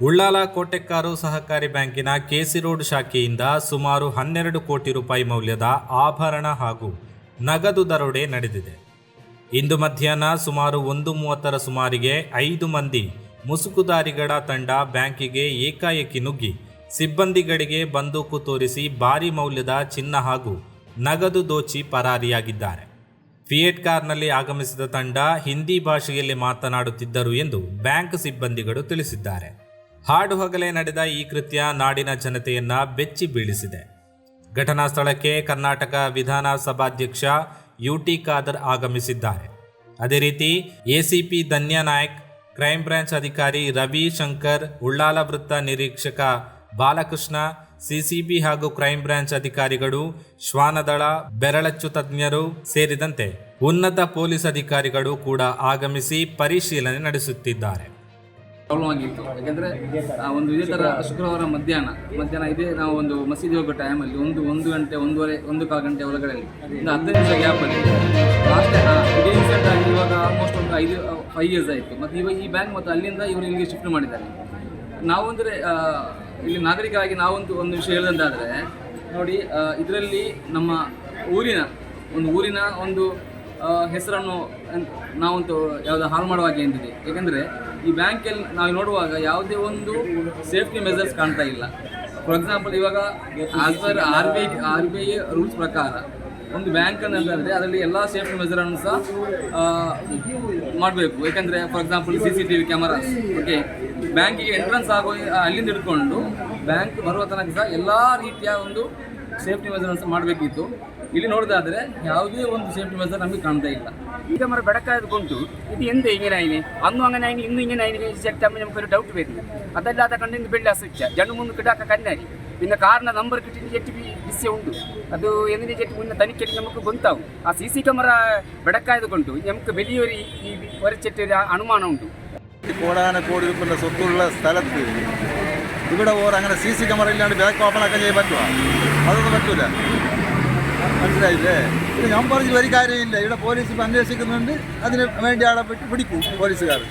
ಉಳ್ಳಾಲ ಕೋಟೆಕ್ಕಾರು ಸಹಕಾರಿ ಬ್ಯಾಂಕಿನ KC road ಶಾಖೆಯಿಂದ ಸುಮಾರು ಹನ್ನೆರಡು ಕೋಟಿ ರೂಪಾಯಿ ಮೌಲ್ಯದ ಆಭರಣ ಹಾಗೂ ನಗದು ದರೋಡೆ ನಡೆದಿದೆ. ಇಂದು ಮಧ್ಯಾಹ್ನ ಸುಮಾರು ಒಂದು ಮೂವತ್ತರ ಸುಮಾರಿಗೆ ಐದು ಮಂದಿ ಮುಸುಕುದಾರಿಗಳ ತಂಡ ಬ್ಯಾಂಕಿಗೆ ಏಕಾಏಕಿ ನುಗ್ಗಿ ಸಿಬ್ಬಂದಿಗಳಿಗೆ ಬಂದೂಕು ತೋರಿಸಿ ಭಾರಿ ಮೌಲ್ಯದ ಚಿನ್ನ ಹಾಗೂ ನಗದು ದೋಚಿ ಪರಾರಿಯಾಗಿದ್ದಾರೆ. ಫಿಯೇಟ್ ಕಾರ್ನಲ್ಲಿ ಆಗಮಿಸಿದ ತಂಡ ಹಿಂದಿ ಭಾಷೆಯಲ್ಲಿ ಮಾತನಾಡುತ್ತಿದ್ದರು ಎಂದು ಬ್ಯಾಂಕ್ ಸಿಬ್ಬಂದಿಗಳು ತಿಳಿಸಿದ್ದಾರೆ. ಹಾಡು ಹಗಲೇ ನಡೆದ ಈ ಕೃತ್ಯ ನಾಡಿನ ಜನತೆಯನ್ನ ಬೆಚ್ಚಿ ಬೀಳಿಸಿದೆ. ಘಟನಾ ಸ್ಥಳಕ್ಕೆ ಕರ್ನಾಟಕ ವಿಧಾನಸಭಾಧ್ಯಕ್ಷ ಯುಟಿ ಖಾದರ್ ಆಗಮಿಸಿದ್ದಾರೆ. ಅದೇ ರೀತಿ ACP Dhanya Nayak, crime branch ಅಧಿಕಾರಿ ರವಿ ಶಂಕರ್, ಉಳ್ಳಾಲ ವೃತ್ತ ನಿರೀಕ್ಷಕ ಬಾಲಕೃಷ್ಣ ಸಿಸಿಬಿ ಹಾಗೂ ಕ್ರೈಂ ಬ್ರಾಂಚ್ ಅಧಿಕಾರಿಗಳು ಶ್ವಾನದಳ, ಬೆರಳಚ್ಚು ತಜ್ಞರು ಸೇರಿದಂತೆ ಉನ್ನತ ಪೊಲೀಸ್ ಅಧಿಕಾರಿಗಳು ಕೂಡ ಆಗಮಿಸಿ ಪರಿಶೀಲನೆ ನಡೆಸುತ್ತಿದ್ದಾರೆ. ಪ್ರಾಬ್ಲಮ್ ಆಗಿತ್ತು ಯಾಕೆಂದರೆ ಒಂದು ಇದೇ ಥರ ಶುಕ್ರವಾರ ಮಧ್ಯಾಹ್ನ. ಮಧ್ಯಾಹ್ನ ಇದೇ, ನಾವು ಒಂದು ಮಸೀದಿ ಹೋಗೋ ಟೈಮಲ್ಲಿ ಒಂದು ಒಂದು ಗಂಟೆ, ಒಂದೂವರೆ, ಒಂದು ಕಾಲು ಗಂಟೆ ಒಳಗಡೆಯಲ್ಲಿ ಒಂದು ಹದಿನೈದು ನಿಮಿಷ ಗ್ಯಾಪಲ್ಲಿ ಲಾಸ್ಟ್ ಇದೇ ಇನ್ಸಿಡೆಂಟ್ ಆಗಿ ಇವಾಗ ಆಲ್ಮೋಸ್ಟ್ ಒಂದು ಐದು ಫೈವ್ ಇಯರ್ಸ್ ಆಯಿತು. ಮತ್ತು ಇವಾಗ ಈ ಬ್ಯಾಂಕ್ ಮತ್ತು ಅಲ್ಲಿಂದ ಇವರು ಇಲ್ಲಿಗೆ ಶಿಫ್ಟ್ ಮಾಡಿದ್ದಾರೆ. ನಾವು ಅಂದರೆ ಇಲ್ಲಿ ನಾಗರಿಕರಾಗಿ ನಾವೊಂದು ಒಂದು ವಿಷಯ ಹೇಳೋದಂತಾದರೆ, ನೋಡಿ ಇದರಲ್ಲಿ ನಮ್ಮ ಊರಿನ, ಒಂದು ಊರಿನ ಒಂದು ಹೆಸರನ್ನು ನಾವಂತೂ ಯಾವುದೋ ಹಾಳು ಮಾಡುವ ಹಾಗೆ ಎಂದಿದೆ. ಏಕೆಂದರೆ ಈ ಬ್ಯಾಂಕಲ್ಲಿ ನಾವು ನೋಡುವಾಗ ಯಾವುದೇ ಒಂದು ಸೇಫ್ಟಿ ಮೆಸರ್ಸ್ ಕಾಣ್ತಾ ಇಲ್ಲ. ಫಾರ್ ಎಕ್ಸಾಂಪಲ್ ಇವಾಗ as per R B I R B I rules ಪ್ರಕಾರ ಒಂದು ಬ್ಯಾಂಕ್ ಅಂತಂದರೆ ಅದರಲ್ಲಿ ಎಲ್ಲ ಸೇಫ್ಟಿ ಮೆಸರನ್ನು ಸಹ ಮಾಡಬೇಕು. ಏಕೆಂದರೆ for example C C T V cameras okay ಬ್ಯಾಂಕಿಗೆ ಎಂಟ್ರೆನ್ಸ್ ಆಗೋ ಅಲ್ಲಿಂದ ಹಿಡ್ಕೊಂಡು ಬ್ಯಾಂಕ್ ಬರುವ ತನಕ ಸಹ ಎಲ್ಲ ರೀತಿಯ ಒಂದು ಸೇಫ್ಟಿ ಮೆಸರ್ಸ್ ಮಾಡಬೇಕಿತ್ತು. ಇಲ್ಲಿ ನೋಡೋದಾದರೆ ಯಾವುದೇ ಒಂದು ಸೇಫ್ಟಿ ಮೆಸರ್ ನಮಗೆ ಕಾಣ್ತಾ ಇಲ್ಲ ಈಗ ಮರ ಬೆಡಕಾದುಕೊಂಡು ಇದು ಎಂತ ಇಂಗಿನಾಯಿನಿ ಅನ್ನು ಅಂಗನಾಯಿನಿ ಇನ್ನು ಇಂಗಿನಾಯಿನಿ ചെറ്റാമ്പ് നമുക്കൊരു ഡൗട്ട് വരുന്നു അതല്ലാതെ കണ്ട് ഇന്ന് വെള്ളി അസരിച്ച രണ്ട് മൂന്ന് കിടാക്ക കന്നാരി പിന്നെ കാറിൻ്റെ നമ്പർ കിട്ടി ജെറ്റ് ഡിസ്യ ഉണ്ട് അത് എന്തിനെ ജെറ്റ് മുന്നേ തനിക്കടി നമുക്ക് ഗൊന്താവും ആ സി സി ക്യാമറ വെടക്കായത് കൊണ്ട് നമുക്ക് വലിയൊരു ഈ ഒരച്ചെറ്റ് ഒരു അനുമാനമുണ്ട് കോടാനക്കോടി രൂപ സ്വത്തുള്ള സ്ഥലത്ത് ഇവിടെ ഓർ അങ്ങനെ സി സി ക്യാമറ ഇല്ലാണ്ട് ബാക്ക് ഓപ്പൺ ആക്കാൻ ചെയ്യാൻ പറ്റുമോ അതൊന്നും പറ്റൂല മനസ്സിലായില്ലേ ഇത് ഞാൻ പറഞ്ഞിട്ട് ഒരു കാര്യമില്ല ഇവിടെ പോലീസ് ഇപ്പം അന്വേഷിക്കുന്നുണ്ട് അതിന് വേണ്ടി ആളെ പിടിക്കും പോലീസുകാർ